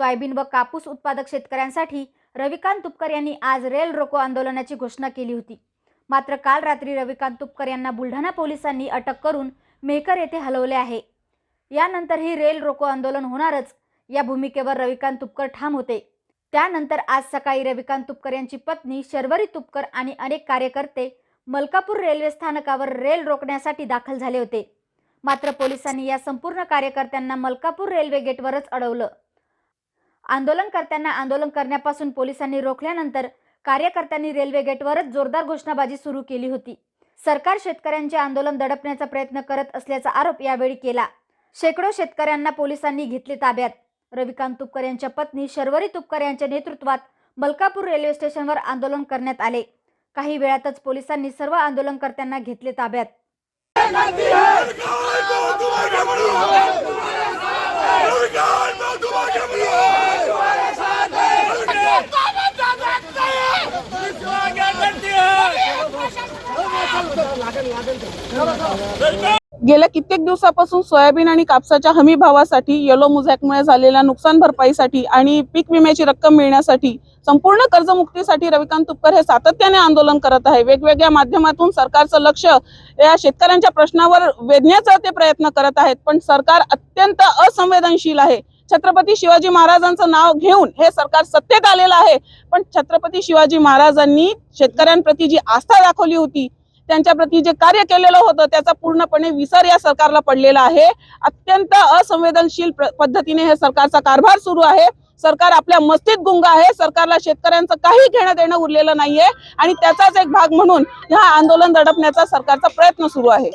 Soybean व कापूस उत्पादक शेतकऱ्यांसाठी रविकांत तुपकर यांनी आज रेल रोको आंदोलनाची घोषणा केली होती. मात्र काल रात्री रविकांत तुपकर यांना बुलढाणा पोलिसांनी अटक करून मेहकर येथे हलवले आहे. यानंतरही रेल रोको आंदोलन होणारच या भूमिकेवर रविकांत तुपकर ठाम होते. त्यानंतर आज सकाळी रविकांत तुपकर यांची पत्नी शर्वरी तुपकर आणि अनेक कार्यकर्ते मलकापूर रेल्वे स्थानकावर रेल रोखण्यासाठी दाखल झाले होते. मात्र पोलिसांनी या संपूर्ण कार्यकर्त्यांना मलकापूर रेल्वे गेटवरच अडवलं. आंदोलनकर्त्यांना आंदोलन करण्यापासून पोलिसांनी रोखल्यानंतर कार्यकर्त्यांनी रेल्वे गेटवरच जोरदार घोषणाबाजी सुरू केली होती. सरकार शेतकऱ्यांचे आंदोलन दडपण्याचा प्रयत्न करत असल्याचा आरोप यावेळी केला. शेकडो शेतकऱ्यांना पोलिसांनी घेतले ताब्यात. रविकांत तुपकर यांच्या पत्नी शर्वरी तुपकर यांच्या नेतृत्वात मलकापूर रेल्वे स्टेशनवर आंदोलन करण्यात आले. काही वेळातच पोलिसांनी सर्व आंदोलनकर्त्यांना घेतले ताब्यात. गेल्या कित्येक दिवसापासून सोयाबीन आणि कापसाच्या हमी भावासाठी येलो मुझॅकमुळे झालेल्या नुकसान भरपाईसाठी आणि पीक विम्याची रक्कम मिळण्यासाठी संपूर्ण कर्जमुक्तीसाठी रविकांत तुपकर हे सातत्याने आंदोलन करत आहे. वेगवेगळ्या माध्यमातून सरकारचं लक्ष या शेतकऱ्यांच्या प्रश्नावर वेधण्याचा ते प्रयत्न करत आहेत. पण सरकार अत्यंत असंवेदनशील आहे. छत्रपती शिवाजी महाराजांचं नाव घेऊन हे सरकार सत्तेत आलेलं आहे. पण छत्रपती शिवाजी महाराजांनी शेतकऱ्यांप्रती जी आस्था दाखवली होती त्यांच्याप्रती जे कार्य केलेलं होतं त्याचा पूर्णपणे विसर या सरकारला पडलेला आहे. अत्यंत असंवेदनशील पद्धतीने हे सरकारचा कारभार सुरू आहे. सरकार आपल्या मस्तीत गुंग आहे. सरकारला शेतकऱ्यांचं काही घेणं देणं उरलेलं नाहीये. आणि त्याचाच एक भाग म्हणून हा आंदोलन दडपण्याचा सरकारचा प्रयत्न सुरू आहे.